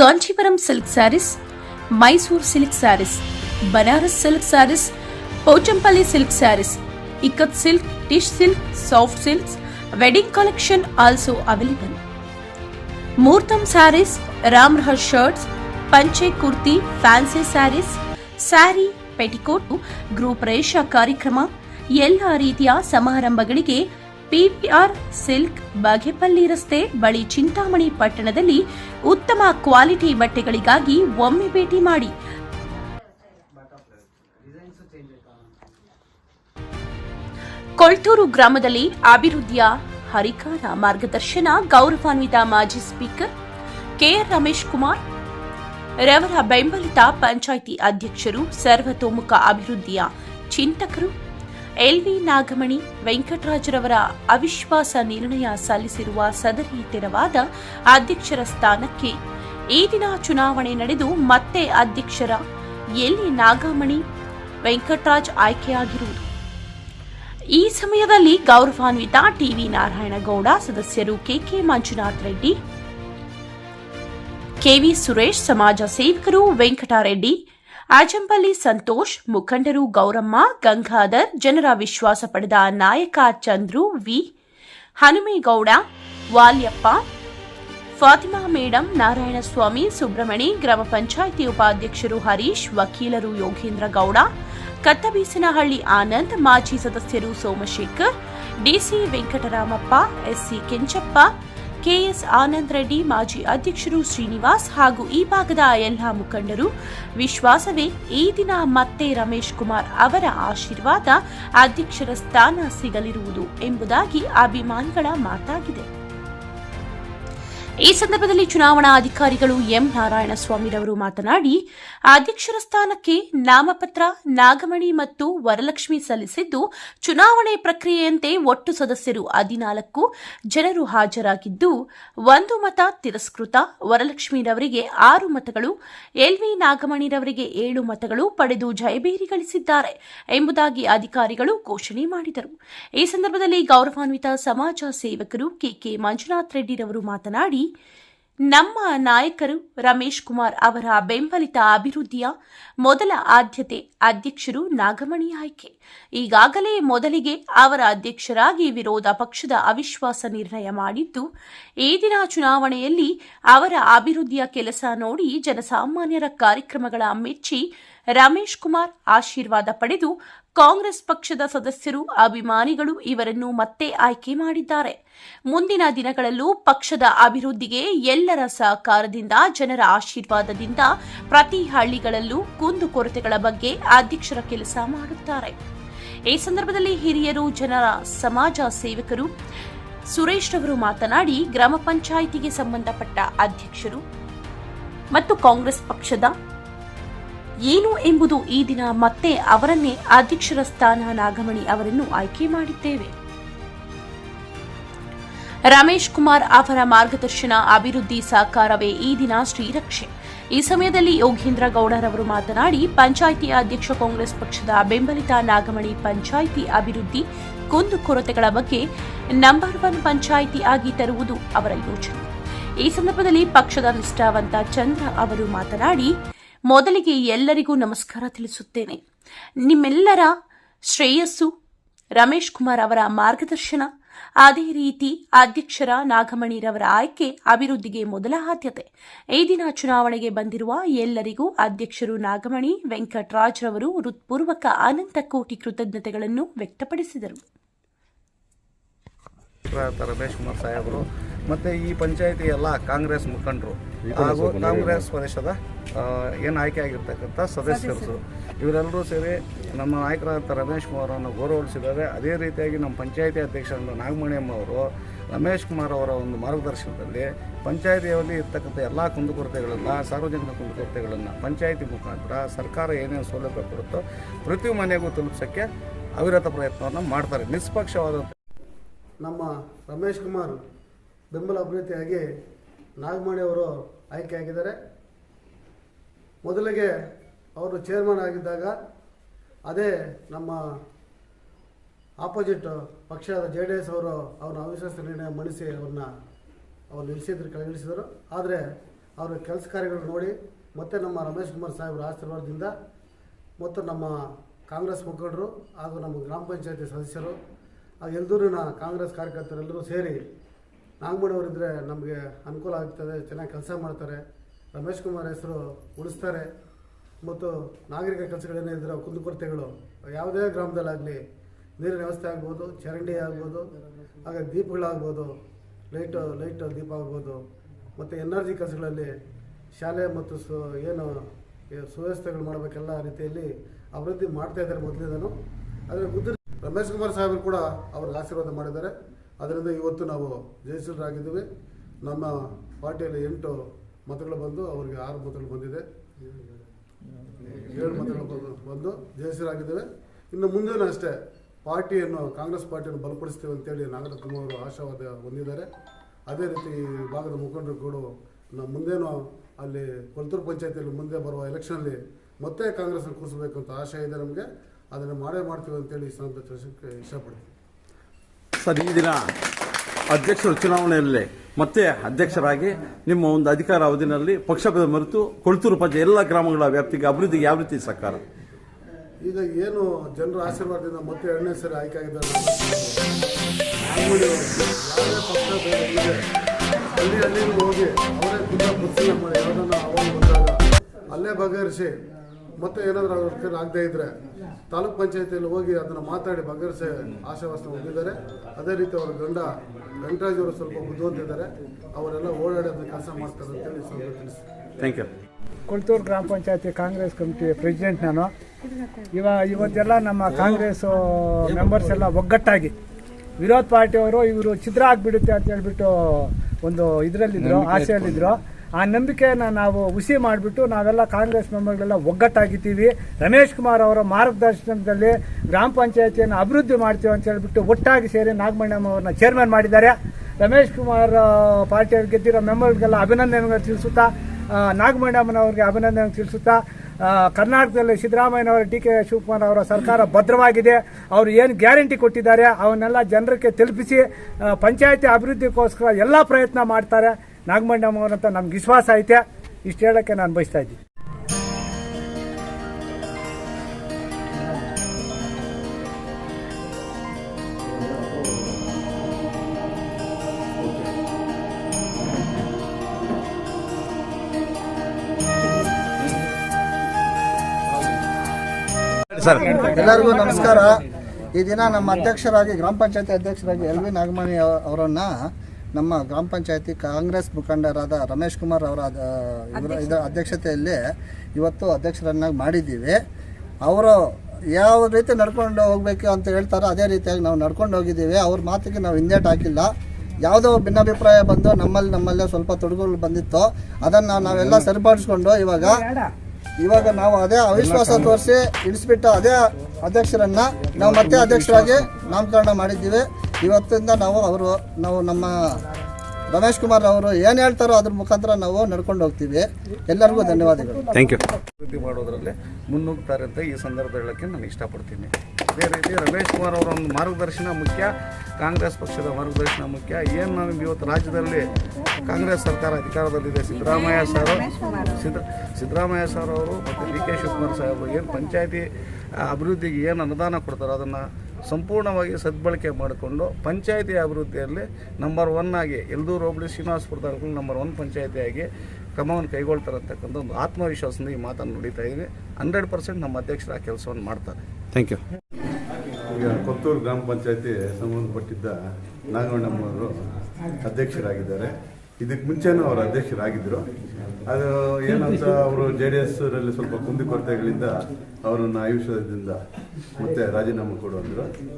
Kanchipuram silk sarees Mysuru silk sarees Banaras silk sarees Pochampalli silk sarees ikkat silk tissue silk soft silks wedding collection also available muhurtham sarees ರಾಮ್ರಹರ್ shirts ಪಂಚೆ kurti fancy saris sari petticoat ಗೃಹ ಪ್ರವೇಶ ಕಾರ್ಯಕ್ರಮ ಎಲ್ಲ ರೀತಿಯ ಸಮಾರಂಭಗಳಿಗೆ PPR silk Bagepalli ರಸ್ತೆ ಬಳಿ ಚಿಂತಾಮಣಿ ಪಟ್ಟಣದಲ್ಲಿ ಉತ್ತಮ ಕ್ವಾಲಿಟಿ ಬಟ್ಟೆಗಳಿಗಾಗಿ ಒಮ್ಮೆ ಭೇಟಿ ಮಾಡಿ. ಕೊಳ್ತೂರು ಗ್ರಾಮದಲ್ಲಿ ಅಭಿವೃದ್ಧಿಯ ಹರಿಕಾರ ಮಾರ್ಗದರ್ಶನ ಗೌರವಾನ್ವಿತ ಮಾಜಿ ಸ್ಪೀಕರ್ ಕೆಆರ್ ರಮೇಶ್ ಕುಮಾರ್. ರವರ ಬೆಂಬಲಿತ ಪಂಚಾಯಿತಿ ಅಧ್ಯಕ್ಷರು ಸರ್ವತೋಮುಖ ಅಭಿವೃದ್ಧಿಯ ಚಿಂತಕರು. ಎಲ್ವಿ ನಾಗಮಣಿ ವೆಂಕಟರಾಜರವರ ಅವಿಶ್ವಾಸ ನಿರ್ಣಯ ಸಲ್ಲಿಸಿರುವ ಸದರಿ ತೆರವಾದ ಅಧ್ಯಕ್ಷರ ಸ್ಥಾನಕ್ಕೆ ಈ ದಿನ ಚುನಾವಣೆ ನಡೆದು ಮತ್ತೆ ಅಧ್ಯಕ್ಷರ ಎಲ್ಲಿ ನಾಗಮಣಿ ವೆಂಕಟರಾಜ್ ಆಯ್ಕೆಯಾಗಿರುವುದು. ಈ ಸಮಯದಲ್ಲಿ ಗೌರವಾನ್ವಿತ ಟಿವಿ ನಾರಾಯಣಗೌಡ, ಸದಸ್ಯರು K K Manjunath Reddy, K V Suresh, ಸಮಾಜ ಸೇವಕರು ವೆಂಕಟರೆಡ್ಡಿ ಆಜಂಪಲ್ಲಿ ಸಂತೋಷ್, ಮುಖಂಡರು ಗೌರಮ್ಮ, ಗಂಗಾಧರ್, ಜನರ ವಿಶ್ವಾಸ ಪಡೆದ ನಾಯಕ ಚಂದ್ರು ವಿ. ಹನುಮೇಗೌಡ, ವಾಲ್ಯಪ್ಪ, ಫಾತಿಮಾ ಮೇಡಂ, ನಾರಾಯಣಸ್ವಾಮಿ, ಸುಬ್ರಹ್ಮಣಿ, ಗ್ರಾಮ ಪಂಚಾಯಿತಿ ಉಪಾಧ್ಯಕ್ಷರು ಹರೀಶ್, ವಕೀಲರು ಯೋಗೇಂದ್ರ ಗೌಡ ಕತ್ತಬೀಸನಹಳ್ಳಿ ಆನಂದ್, ಮಾಜಿ ಸದಸ್ಯರು Somashekar, D C Venkataramappa, S C Kenchappa K S Anand Reddy, ಮಾಜಿ ಅಧ್ಯಕ್ಷರು ಶ್ರೀನಿವಾಸ್ ಹಾಗೂ ಈ ಭಾಗದ ಎಲ್ಲ ಮುಖಂಡರು. ವಿಶ್ವಾಸವೇ ಈ ದಿನ ಮತ್ತೆ ರಮೇಶ್ ಕುಮಾರ್ ಅವರ ಆಶೀರ್ವಾದ ಅಧ್ಯಕ್ಷರ ಸ್ಥಾನ ಸಿಗಲಿರುವುದು ಎಂಬುದಾಗಿ ಅಭಿಮಾನಿಗಳ ಮಾತಾಗಿದೆ. ಈ ಸಂದರ್ಭದಲ್ಲಿ ಚುನಾವಣಾ ಅಧಿಕಾರಿಗಳು ಎಂ ನಾರಾಯಣಸ್ವಾಮಿರವರು ಮಾತನಾಡಿ, ಅಧ್ಯಕ್ಷರ ಸ್ಥಾನಕ್ಕೆ ನಾಮಪತ್ರ, ನಾಗಮಣಿ ಮತ್ತು ವರಲಕ್ಷ್ಮಿ ಸಲ್ಲಿಸಿದ್ದು, ಚುನಾವಣೆ ಪ್ರಕ್ರಿಯೆಯಂತೆ ಒಟ್ಟು ಸದಸ್ಯರು ಹದಿನಾಲ್ಕು ಜನರು ಹಾಜರಾಗಿದ್ದು, ಒಂದು ಮತ ತಿರಸ್ಕೃತ ವರಲಕ್ಷ್ಮಿರವರಿಗೆ ಆರು ಮತಗಳು ಎಲ್ವಿ ನಾಗಮಣಿರವರಿಗೆ ಏಳು ಮತಗಳು ಪಡೆದು ಜಯಬೇರಿ ಗಳಿಸಿದ್ದಾರೆ ಎಂಬುದಾಗಿ ಅಧಿಕಾರಿಗಳು ಘೋಷಣೆ ಮಾಡಿದರು. ಈ ಸಂದರ್ಭದಲ್ಲಿ ಗೌರವಾನ್ವಿತ ಸಮಾಜ ಸೇವಕರು ಕೆಕೆ ಮಂಜುನಾಥ್ ರೆಡ್ಡಿರವರು ಮಾತನಾಡಿ ನಮ್ಮ ನಾಯಕರು ರಮೇಶ್ ಕುಮಾರ್ ಅವರ ಬೆಂಬಲಿತ ಅಭಿವೃದ್ಧಿಯ ಮೊದಲ ಆದ್ಯತೆ ಅಧ್ಯಕ್ಷರು ನಾಗಮಣಿ ಆಯ್ಕೆ. ಈಗಾಗಲೇ ಮೊದಲಿಗೆ ಅವರ ಅಧ್ಯಕ್ಷರಾಗಿ ವಿರೋಧ ಪಕ್ಷದ ಅವಿಶ್ವಾಸ ನಿರ್ಣಯ ಮಾಡಿದ್ದು, ಈ ದಿನ ಚುನಾವಣೆಯಲ್ಲಿ ಅವರ ಅಭಿವೃದ್ಧಿಯ ಕೆಲಸ ನೋಡಿ ಜನಸಾಮಾನ್ಯರ ಕಾರ್ಯಕ್ರಮಗಳ ಮೆಚ್ಚಿ ರಮೇಶ್ ಕುಮಾರ್ ಆಶೀರ್ವಾದ ಪಡೆದು ಕಾಂಗ್ರೆಸ್ ಪಕ್ಷದ ಸದಸ್ಯರು, ಅಭಿಮಾನಿಗಳು ಇವರನ್ನು ಮತ್ತೆ ಆಯ್ಕೆ ಮಾಡಿದ್ದಾರೆ. ಮುಂದಿನ ದಿನಗಳಲ್ಲೂ ಪಕ್ಷದ ಅಭಿವೃದ್ಧಿಗೆ ಎಲ್ಲರ ಸಹಕಾರದಿಂದ, ಜನರ ಆಶೀರ್ವಾದದಿಂದ ಪ್ರತಿ ಹಳ್ಳಿಗಳಲ್ಲೂ ಕುಂದುಕೊರತೆಗಳ ಬಗ್ಗೆ ಅಧ್ಯಕ್ಷರ ಕೆಲಸ ಮಾಡುತ್ತಾರೆ. ಈ ಸಂದರ್ಭದಲ್ಲಿ ಹಿರಿಯರು, ಜನರ ಸಮಾಜ ಸೇವಕರು, ಸುರೇಶ್ ಅವರು ಮಾತನಾಡಿ, ಗ್ರಾಮ ಪಂಚಾಯಿತಿಗೆ ಸಂಬಂಧಪಟ್ಟ ಅಧ್ಯಕ್ಷರು ಮತ್ತು ಕಾಂಗ್ರೆಸ್ ಪಕ್ಷದ ಏನು ಎಂಬುದು ಈ ದಿನ ಮತ್ತೆ ಅವರನ್ನೇ ಅಧ್ಯಕ್ಷರ ಸ್ಥಾನ ನಾಗಮಣಿ ಅವರನ್ನು ಆಯ್ಕೆ ಮಾಡಿದ್ದೇವೆ. ರಮೇಶ್ ಕುಮಾರ್ ಅವರ ಮಾರ್ಗದರ್ಶನ ಅಭಿವೃದ್ಧಿ ಸಹಕಾರವೇ ಈ ದಿನ ಶ್ರೀರಕ್ಷೆ ಈ ಸಮಯದಲ್ಲಿ ಯೋಗೇಂದ್ರ ಗೌಡರವರು ಮಾತನಾಡಿ, ಪಂಚಾಯಿತಿ ಅಧ್ಯಕ್ಷ ಕಾಂಗ್ರೆಸ್ ಪಕ್ಷದ ಬೆಂಬಲಿತ ನಾಗಮಣಿ ಪಂಚಾಯಿತಿ ಅಭಿವೃದ್ಧಿ ಕುಂದುಕೊರತೆಗಳ ಬಗ್ಗೆ ನಂಬರ್ ಒನ್ ಪಂಚಾಯಿತಿ ಆಗಿ ತರುವುದು ಅವರ ಯೋಚನೆ. ಈ ಸಂದರ್ಭದಲ್ಲಿ ಪಕ್ಷದ ನಿಷ್ಠಾವಂತ ಚಂದ್ರ ಅವರು ಮಾತನಾಡಿ ಮೊದಲಿಗೆ ಎಲ್ಲರಿಗೂ ನಮಸ್ಕಾರ ತಿಳಿಸುತ್ತೇನೆ. ನಿಮ್ಮೆಲ್ಲರ ಶ್ರೇಯಸ್ಸು ರಮೇಶ್ ಕುಮಾರ್ ಅವರ ಮಾರ್ಗದರ್ಶನ, ಅದೇ ರೀತಿ ಅಧ್ಯಕ್ಷರ ನಾಗಮಣಿರವರ ಆಯ್ಕೆ, ಅಭಿವೃದ್ಧಿಗೆ ಮೊದಲ ಆದ್ಯತೆ. ಈ ದಿನ ಚುನಾವಣೆಗೆ ಬಂದಿರುವ ಎಲ್ಲರಿಗೂ ಅಧ್ಯಕ್ಷರು ನಾಗಮಣಿ, ವೆಂಕಟರಾಜ್ ರವರು ಹೃತ್ಪೂರ್ವಕ ಅನಂತ ಕೋಟಿ ಕೃತಜ್ಞತೆಗಳನ್ನು ವ್ಯಕ್ತಪಡಿಸಿದರು. ಮತ್ತು ಈ ಪಂಚಾಯತಿ ಎಲ್ಲ ಕಾಂಗ್ರೆಸ್ ಮುಖಂಡರು ಹಾಗೂ ಕಾಂಗ್ರೆಸ್ ಪ್ರದೇಶದ ಏನು ಆಯ್ಕೆ ಆಗಿರ್ತಕ್ಕಂಥ ಸದಸ್ಯರು. ಇವರೆಲ್ಲರೂ ಸೇರಿ ನಮ್ಮ ನಾಯಕರಾದಂಥ ರಮೇಶ್ ಕುಮಾರ್ ಅವರನ್ನು ಗೌರವಿಸಿದ್ದಾರೆ. ಅದೇ ರೀತಿಯಾಗಿ ನಮ್ಮ ಪಂಚಾಯತಿ ಅಧ್ಯಕ್ಷರಾದ ನಾಗಮಣಿಯಮ್ಮ ಅವರು ರಮೇಶ್ ಕುಮಾರ್ ಅವರ ಒಂದು ಮಾರ್ಗದರ್ಶನದಲ್ಲಿ ಪಂಚಾಯತಿಯಲ್ಲಿ ಇರ್ತಕ್ಕಂಥ ಎಲ್ಲ ಕುಂದುಕೊರತೆಗಳನ್ನು ಸಾರ್ವಜನಿಕ ಕುಂದುಕೊರತೆಗಳನ್ನು ಪಂಚಾಯತಿ ಮುಖಾಂತರ ಸರ್ಕಾರ ಏನೇನು ಸೌಲಭ್ಯ ಕೊಡುತ್ತೋ ಪ್ರತಿ ಮನೆಗೂ ತಲುಪಿಸೋಕ್ಕೆ ಅವಿರತ ಪ್ರಯತ್ನವನ್ನು ಮಾಡ್ತಾರೆ. ನಿಷ್ಪಕ್ಷವಾದಂಥ ನಮ್ಮ ರಮೇಶ್ ಕುಮಾರ್ ಬೆಂಬಲ ಅಭ್ಯರ್ಥಿಯಾಗಿ ನಾಗಮಣಿ ಅವರು ಆಯ್ಕೆಯಾಗಿದ್ದಾರೆ ಮೊದಲಿಗೆ ಅವರು ಚೇರ್ಮನ್ ಆಗಿದ್ದಾಗ ಅದೇ ನಮ್ಮ ಆಪೋಸಿಟ್ ಪಕ್ಷದ ಜೆ ಡಿ ಎಸ್ ಅವರು ಅವ್ರನ್ನ ಅವಿಶ್ವಾಸ ನಿರ್ಣಯ ಮಂಡಿಸಿ ಅವ್ರನ್ನ ಅವ್ರು ನಿಲ್ಲಿಸಿದ್ರು, ಕೆಳಗಿಳಿಸಿದರು. ಆದರೆ ಅವರ ಕೆಲಸ ಕಾರ್ಯಗಳು ನೋಡಿ, ಮತ್ತು ನಮ್ಮ ರಮೇಶ್ ಕುಮಾರ್ ಸಾಹೇಬರ ಆಶೀರ್ವಾದದಿಂದ ಮತ್ತು ನಮ್ಮ ಕಾಂಗ್ರೆಸ್ ಮುಖಂಡರು ಹಾಗೂ ನಮ್ಮ ಗ್ರಾಮ ಪಂಚಾಯತಿ ಸದಸ್ಯರು ಹಾಗೂ ಎಲ್ದೂರಿನ ಕಾಂಗ್ರೆಸ್ ಕಾರ್ಯಕರ್ತರೆಲ್ಲರೂ ಸೇರಿ ನಾಗಮಣಿ ಅವರಿದ್ದರೆ ನಮಗೆ ಅನುಕೂಲ ಆಗ್ತದೆ, ಚೆನ್ನಾಗಿ ಕೆಲಸ ಮಾಡ್ತಾರೆ. ರಮೇಶ್ ಕುಮಾರ್ ಹೆಸರು ಉಳಿಸ್ತಾರೆ. ಮತ್ತು ನಾಗರಿಕ ಕೆಲಸಗಳೇನೇ ಇದ್ದರೆ ಕುಂದುಕೊರತೆಗಳು ಯಾವುದೇ ಗ್ರಾಮದಲ್ಲಾಗಲಿ, ನೀರಿನ ವ್ಯವಸ್ಥೆ ಆಗ್ಬೋದು, ಚರಂಡಿ ಆಗ್ಬೋದು ಹಾಗೆ ದೀಪಗಳಾಗ್ಬೋದು, ಲೈಟು, ಲೈಟ್ ದೀಪ ಆಗ್ಬೋದು, ಮತ್ತು ಎನರ್ಜಿ ಕೆಲಸಗಳಲ್ಲಿ ಶಾಲೆ ಮತ್ತು ಸು, ಏನು ಸುವ್ಯವಸ್ಥೆಗಳು ಮಾಡಬೇಕೆಲ್ಲ ರೀತಿಯಲ್ಲಿ ಅಭಿವೃದ್ಧಿ ಮಾಡ್ತಾ ಇದ್ದಾರೆ ಮೊದಲಿಂದನು. ಆದರೆ ಬುದ್ಧಿ ರಮೇಶ್ ಕುಮಾರ್ ಸಾಹೇಬರು ಕೂಡ ಅವ್ರಿಗೆ ಆಶೀರ್ವಾದ ಮಾಡಿದ್ದಾರೆ. ಅದರಿಂದ ಇವತ್ತು ನಾವು ಜಯಶೀಲರಾಗಿದ್ದೀವಿ. ನಮ್ಮ ಪಾರ್ಟಿಯಲ್ಲಿ ಎಂಟು ಮತಗಳು ಬಂದು ಅವರಿಗೆ ಆರು ಮತಗಳು ಬಂದಿದೆ. ಏಳು ಮತಗಳು ಬಂದು ಬಂದು ಜಯಶೀಲರಾಗಿದ್ದೇವೆ. ಇನ್ನು ಮುಂದೇನು ಅಷ್ಟೇ ಪಾರ್ಟಿಯನ್ನು, ಕಾಂಗ್ರೆಸ್ ಪಾರ್ಟಿಯನ್ನು ಬಲಪಡಿಸ್ತೀವಿ ಅಂತೇಳಿ ನಾಗರತ್ನ ಅವರು ಆಶಾವಾದ ಹೊಂದಿದ್ದಾರೆ. ಅದೇ ರೀತಿ ಭಾಗದ ಮುಖಂಡರು ಕೂಡ ನಮ್ಮ ಮುಂದೇನು ಅಲ್ಲಿ ಕೊಲ್ತೂರು ಪಂಚಾಯತಿಯಲ್ಲಿ ಮುಂದೆ ಬರುವ ಎಲೆಕ್ಷನಲ್ಲಿ ಮತ್ತೆ ಕಾಂಗ್ರೆಸ್ನ ಕೂರಿಸಬೇಕು ಅಂತ ಆಶೆ ಇದೆ ನಮಗೆ. ಅದನ್ನು ಮಾಡೇ ಮಾಡ್ತೀವಿ ಅಂತೇಳಿ ಈ ಸಂದರ್ಭ ತಿಳಿಸೋಕ್ಕೆ ಸರ್ ಈ ದಿನ ಅಧ್ಯಕ್ಷರು ಚುನಾವಣೆಯಲ್ಲಿ ಮತ್ತೆ ಅಧ್ಯಕ್ಷರಾಗಿ ನಿಮ್ಮ ಒಂದು ಅಧಿಕಾರ ಅವಧಿನಲ್ಲಿ ಪಕ್ಷ ಮರೆತು ಕೊಳ್ತೂರು ಪದ ಎಲ್ಲ ಗ್ರಾಮಗಳ ವ್ಯಾಪ್ತಿಗೆ ಅಭಿವೃದ್ಧಿಗೆ ಯಾವ ರೀತಿ ಸರ್ಕಾರ? ಈಗ ಏನು ಜನರ ಆಶೀರ್ವಾದದಿಂದ ಮತ್ತೆ ಎರಡನೇ ಸರಿ ಆಯ್ಕೆ ಆಗಿದ್ದಾರೆ ಹೋಗಿ ಅವರೇ ತುಂಬ ಮಾಡಿ ಬಂದಾಗ ಅಲ್ಲೇ ಬಗೆಹರಿಸಿ ಮತ್ತೆ ಏನಾದರೂ ಅವ್ರ ಆಗದೇ ಇದ್ರೆ ತಾಲೂಕ್ ಪಂಚಾಯತಿಯಲ್ಲಿ ಹೋಗಿ ಅದನ್ನು ಮಾತಾಡಿ ಬಗೆಹರಿಸಿ ಆಶಾವಾಸನ ಹೊಂದಿದ್ದಾರೆ. ಅದೇ ರೀತಿ ಅವರ ಗಂಡ ವೆಂಕಟರಾಜ್ ಅವರು ಸ್ವಲ್ಪ ಬುದ್ಧಿವಂತಿದ್ದಾರೆ ಅವರೆಲ್ಲ ಓಡಾಡಿ ಅದನ್ನು ಕೆಲಸ ಮಾಡ್ತಾರೆ ಅಂತ ಹೇಳಿ ತಿಳಿಸಿ ಥ್ಯಾಂಕ್ ಯು ಕೊಳ್ತೂರು ಗ್ರಾಮ ಪಂಚಾಯತಿ ಕಾಂಗ್ರೆಸ್ ಕಮಿಟಿ ಪ್ರೆಸಿಡೆಂಟ್ ನಾನು. ಇವ ಇವತ್ತೆಲ್ಲ ನಮ್ಮ ಕಾಂಗ್ರೆಸ್ ಮೆಂಬರ್ಸ್ ಎಲ್ಲ ಒಗ್ಗಟ್ಟಾಗಿ ವಿರೋಧ ಪಾರ್ಟಿಯವರು ಇವರು ಛಿದ್ರ ಆಗಿಬಿಡುತ್ತೆ ಅಂತ ಹೇಳ್ಬಿಟ್ಟು ಒಂದು ಇದರಲ್ಲಿದ್ರು ಆಸೆಯಲ್ಲಿದ್ರು. ಆ ನಂಬಿಕೆಯನ್ನು ನಾವು ಹುಸಿ ಮಾಡಿಬಿಟ್ಟು ನಾವೆಲ್ಲ ಕಾಂಗ್ರೆಸ್ ಮೆಂಬರ್ಗಳೆಲ್ಲ ಒಗ್ಗಟ್ಟಾಗಿದ್ದೀವಿ. ರಮೇಶ್ ಕುಮಾರ್ ಅವರ ಮಾರ್ಗದರ್ಶನದಲ್ಲಿ ಗ್ರಾಮ ಪಂಚಾಯತಿಯನ್ನು ಅಭಿವೃದ್ಧಿ ಮಾಡ್ತೀವಿ ಅಂತ ಹೇಳಿಬಿಟ್ಟು ಒಟ್ಟಾಗಿ ಸೇರಿ ನಾಗಮಣ್ಣಮ್ಮ ಅವರನ್ನ ಚೇರ್ಮನ್ ಮಾಡಿದ್ದಾರೆ. ರಮೇಶ್ ಕುಮಾರ್ ಪಾರ್ಟಿಯವ್ರು ಗೆದ್ದಿರೋ ಮೆಂಬರ್ಗಳಿಗೆಲ್ಲ ಅಭಿನಂದನೆಗಳು ತಿಳಿಸುತ್ತಾ ನಾಗಮಣ್ಣಮ್ಮನವ್ರಿಗೆ ಅಭಿನಂದನೆ ತಿಳಿಸುತ್ತಾ ಕರ್ನಾಟಕದಲ್ಲಿ ಸಿದ್ದರಾಮಯ್ಯನವರ ಡಿ ಕೆ ಶಿವಕುಮಾರ್ ಅವರ ಸರ್ಕಾರ ಭದ್ರವಾಗಿದೆ. ಅವರು ಏನು ಗ್ಯಾರಂಟಿ ಕೊಟ್ಟಿದ್ದಾರೆ ಅವನ್ನೆಲ್ಲ ಜನರಿಗೆ ತಲುಪಿಸಿ ಪಂಚಾಯತಿ ಅಭಿವೃದ್ಧಿಗೋಸ್ಕರ ಎಲ್ಲ ಪ್ರಯತ್ನ ಮಾಡ್ತಾರೆ. ನಾಗಮಣ್ಣಮ್ಮನವರಂತ ನಮ್ಗೆ ವಿಶ್ವಾಸ ಐತೆ. ಇಷ್ಟು ಹೇಳೋಕ್ಕೆ ನಾನು ಬಯಸ್ತಾ ಇದ್ದೀನಿ. ಸರ್, ಎಲ್ಲರಿಗೂ ನಮಸ್ಕಾರ. ಈ ದಿನ ನಮ್ಮ ಅಧ್ಯಕ್ಷರಾಗಿ, ಗ್ರಾಮ ಪಂಚಾಯತಿ ಅಧ್ಯಕ್ಷರಾಗಿ ಎಲ್ ವಿ ನಾಗಮಣಿ ಅವ- ಅವರನ್ನ ನಮ್ಮ ಗ್ರಾಮ ಪಂಚಾಯತಿ ಕಾಂಗ್ರೆಸ್ ಮುಖಂಡರಾದ ರಮೇಶ್ ಕುಮಾರ್ ಅವರ ಇವರ ಇದರ ಅಧ್ಯಕ್ಷತೆಯಲ್ಲಿ ಇವತ್ತು ಅಧ್ಯಕ್ಷರನ್ನಾಗಿ ಮಾಡಿದ್ದೀವಿ. ಅವರು ಯಾವ ರೀತಿ ನಡ್ಕೊಂಡು ಹೋಗ್ಬೇಕು ಅಂತ ಹೇಳ್ತಾರೋ ಅದೇ ರೀತಿಯಾಗಿ ನಾವು ನಡ್ಕೊಂಡು ಹೋಗಿದ್ದೀವಿ. ಅವ್ರ ಮಾತಿಗೆ ನಾವು ಹಿಂದೇಟ್ ಹಾಕಿಲ್ಲ. ಯಾವುದೋ ಭಿನ್ನಾಭಿಪ್ರಾಯ ಬಂದು ನಮ್ಮಲ್ಲಿ ನಮ್ಮಲ್ಲೇ ಸ್ವಲ್ಪ ತೊಡಗುಗಳು ಬಂದಿತ್ತು. ಅದನ್ನು ನಾವೆಲ್ಲ ಸರಿಪಡಿಸ್ಕೊಂಡು ಇವಾಗ ಇವಾಗ ನಾವು ಅದೇ ಅವಿಶ್ವಾಸ ತೋರಿಸಿ ಇಳಿಸ್ಬಿಟ್ಟು ಅದೇ ಅಧ್ಯಕ್ಷರನ್ನ ನಾವು ಮತ್ತೆ ಅಧ್ಯಕ್ಷರಾಗಿ ನಾಮಕರಣ ಮಾಡಿದ್ದೀವಿ. ಇವತ್ತಿಂದ ನಾವು ಅವರು ನಾವು ನಮ್ಮ ರಮೇಶ್ ಕುಮಾರ್ ಅವರು ಏನು ಹೇಳ್ತಾರೋ ಅದ್ರ ಮುಖಾಂತರ ನಾವು ನಡ್ಕೊಂಡು ಹೋಗ್ತೀವಿ. ಎಲ್ಲರಿಗೂ ಧನ್ಯವಾದಗಳು. ಥ್ಯಾಂಕ್ ಯು ಅಭಿವೃದ್ಧಿ ಮಾಡೋದರಲ್ಲಿ ಮುನ್ನುಗ್ತಾರೆ ಅಂತ ಈ ಸಂದರ್ಭ ಹೇಳೋಕ್ಕೆ ನಾನು ಇಷ್ಟಪಡ್ತೀನಿ. ಅದೇ ರೀತಿ ರಮೇಶ್ ಕುಮಾರ್ ಅವರ ಒಂದು ಮಾರ್ಗದರ್ಶನ ಮುಖ್ಯ ಕಾಂಗ್ರೆಸ್ ಪಕ್ಷದ ಮಾರ್ಗದರ್ಶನ ಮುಖ್ಯ. ಏನು ನಮಗೆ ಇವತ್ತು ರಾಜ್ಯದಲ್ಲಿ ಕಾಂಗ್ರೆಸ್ ಸರ್ಕಾರ ಅಧಿಕಾರದಲ್ಲಿದೆ ಸಿದ್ದರಾಮಯ್ಯ ಸರ್ ಸಿದ್ದ ಸಿದ್ದರಾಮಯ್ಯ ಸರ್ ಅವರು ಮತ್ತು ಡಿ ಕೆ ಶಿವಕುಮಾರ್ ಸಾಹೇಬರು ಏನು ಪಂಚಾಯತಿ ಅಭಿವೃದ್ಧಿಗೆ ಏನು ಅನುದಾನ ಕೊಡ್ತಾರೋ ಅದನ್ನು ಸಂಪೂರ್ಣವಾಗಿ ಸದ್ಬಳಕೆ ಮಾಡಿಕೊಂಡು ಪಂಚಾಯತಿ ಅಭಿವೃದ್ಧಿಯಲ್ಲಿ ನಂಬರ್ ಒನ್ ಆಗಿ ಎಲ್ದೂರು ಹೋಬಳಿ ಶ್ರೀನಿವಾಸಪುರ ತಾಲೂಕು ನಂಬರ್ ಒನ್ ಪಂಚಾಯತಿಯಾಗಿ ಕ್ರಮವನ್ನು ಕೈಗೊಳ್ತಾರೆ ಅಂತಕ್ಕಂಥ ಒಂದು ಆತ್ಮವಿಶ್ವಾಸದಿಂದ ಈ ಮಾತನ್ನು ನಡೀತಾ ಇದ್ದೀವಿ ಹಂಡ್ರೆಡ್ ಪರ್ಸೆಂಟ್ ನಮ್ಮ ಅಧ್ಯಕ್ಷರ ಆ ಕೆಲಸವನ್ನು ಮಾಡ್ತಾರೆ. ಥ್ಯಾಂಕ್ ಯು ಈಗ ಕೊತ್ತೂರು ಗ್ರಾಮ ಪಂಚಾಯತಿ ಸಂಬಂಧಪಟ್ಟಿದ್ದ ನಾಗವಣ್ಣಮ್ಮವರು ಅಧ್ಯಕ್ಷರಾಗಿದ್ದಾರೆ. ಇದಕ್ಕೆ ಮುಂಚೆನೂ ಅವರು ಅಧ್ಯಕ್ಷರಾಗಿದ್ದರು ಅದು ಏನಂತ ಅವರು ಜೆ ಡಿ ಎಸ್ನಲ್ಲಿ ಸ್ವಲ್ಪ ಕುಂದುಕೊರತೆಗಳಿಂದ ಅವರನ್ನು ಆಯುಷ್ಯದಿಂದ ಮತ್ತೆ ರಾಜೀನಾಮೆ ಕೊಡು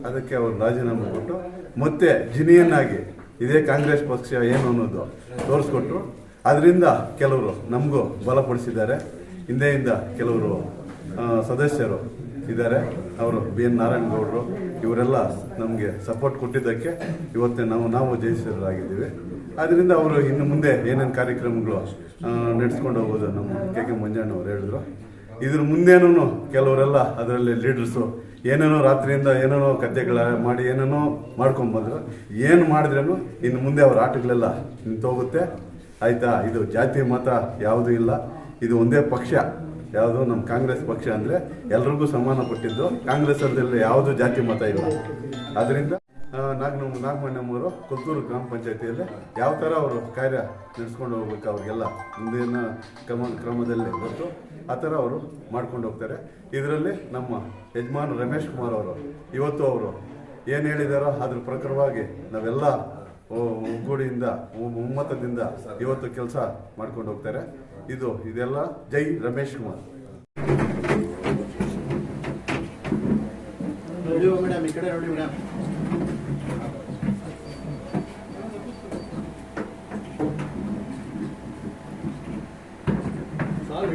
ಅದಕ್ಕೆ ಅವರು ರಾಜೀನಾಮೆ ಕೊಟ್ಟು ಮತ್ತೆ ಜಿನಿಯನ್ನಾಗಿ ಇದೇ ಕಾಂಗ್ರೆಸ್ ಪಕ್ಷ ಏನು ಅನ್ನೋದು ತೋರಿಸ್ಕೊಟ್ರು. ಅದರಿಂದ ಕೆಲವರು ನಮಗೂ ಬಲಪಡಿಸಿದ್ದಾರೆ. ಹಿಂದೆಯಿಂದ ಕೆಲವರು ಸದಸ್ಯರು ಇದ್ದಾರೆ. ಅವರು ಬಿ ಎನ್ ನಾರಾಯಣಗೌಡರು ಇವರೆಲ್ಲ ನಮಗೆ ಸಪೋರ್ಟ್ ಕೊಟ್ಟಿದ್ದಕ್ಕೆ ಇವತ್ತೇ ನಾವು ನಾವು ಜಯಿಸರಾಗಿದ್ದೀವಿ ಆದ್ದರಿಂದ ಅವರು ಇನ್ನು ಮುಂದೆ ಏನೇನು ಕಾರ್ಯಕ್ರಮಗಳು ನಡೆಸ್ಕೊಂಡು ಹೋಗೋದು ನಮ್ಮ ಕೆ ಕೆ ಮಂಜಣ್ಣ ಅವರು ಹೇಳಿದ್ರು. ಇದ್ರ ಮುಂದೇನೂ ಕೆಲವರೆಲ್ಲ ಅದರಲ್ಲಿ ಲೀಡರ್ಸು ಏನೇನೋ ರಾತ್ರಿಯಿಂದ ಏನೇನೋ ಕಥೆಗಳ ಮಾಡಿ ಏನೇನೋ ಮಾಡ್ಕೊಂಬಂದ್ರು ಏನು ಮಾಡಿದ್ರೇನು ಇನ್ನು ಮುಂದೆ ಅವ್ರ ಆಟಗಳೆಲ್ಲ ನಿಂತೋಗುತ್ತೆ. ಆಯಿತಾ? ಇದು ಜಾತಿ ಮತ ಯಾವುದೂ ಇಲ್ಲ. ಇದು ಒಂದೇ ಪಕ್ಷ. ಯಾವುದು? ನಮ್ಮ ಕಾಂಗ್ರೆಸ್ ಪಕ್ಷ ಅಂದರೆ ಎಲ್ರಿಗೂ ಸಮಾನ ಪಟ್ಟಿದ್ದು ಕಾಂಗ್ರೆಸ್ ಅದರಲ್ಲಿ ಯಾವುದು ಜಾತಿ ಮತ ಇಲ್ಲ. ಅದರಿಂದ ನಾಗ ನಾಗಮಣ್ಣಮ್ಮವರು ಕೊತ್ತೂರು ಗ್ರಾಮ ಪಂಚಾಯತಿಯಲ್ಲಿ ಯಾವ ಥರ ಅವರು ಕಾರ್ಯ ನಡೆಸ್ಕೊಂಡು ಹೋಗ್ಬೇಕು ಅವ್ರಿಗೆಲ್ಲ? ಮುಂದಿನ ಕ್ರಮ ಕ್ರಮದಲ್ಲಿ ಗೊತ್ತು ಆ ಥರ ಅವರು ಮಾಡ್ಕೊಂಡು ಹೋಗ್ತಾರೆ. ಇದರಲ್ಲಿ ನಮ್ಮ ಯಜಮಾನ್ ರಮೇಶ್ ಕುಮಾರ್ ಅವರು, ಇವತ್ತು ಅವರು ಏನು ಹೇಳಿದಾರೋ ಅದ್ರ ಪ್ರಕಾರವಾಗಿ ನಾವೆಲ್ಲ ಒಗ್ಗೂಡಿಯಿಂದ ಒಮ್ಮತದಿಂದ ಇವತ್ತು ಕೆಲಸ ಮಾಡ್ಕೊಂಡು ಹೋಗ್ತಾರೆ. ಇದು, ಇದೆಲ್ಲ ಜೈ ರಮೇಶ್ ಕುಮಾರ್.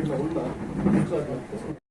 그러니까 여기가 올라.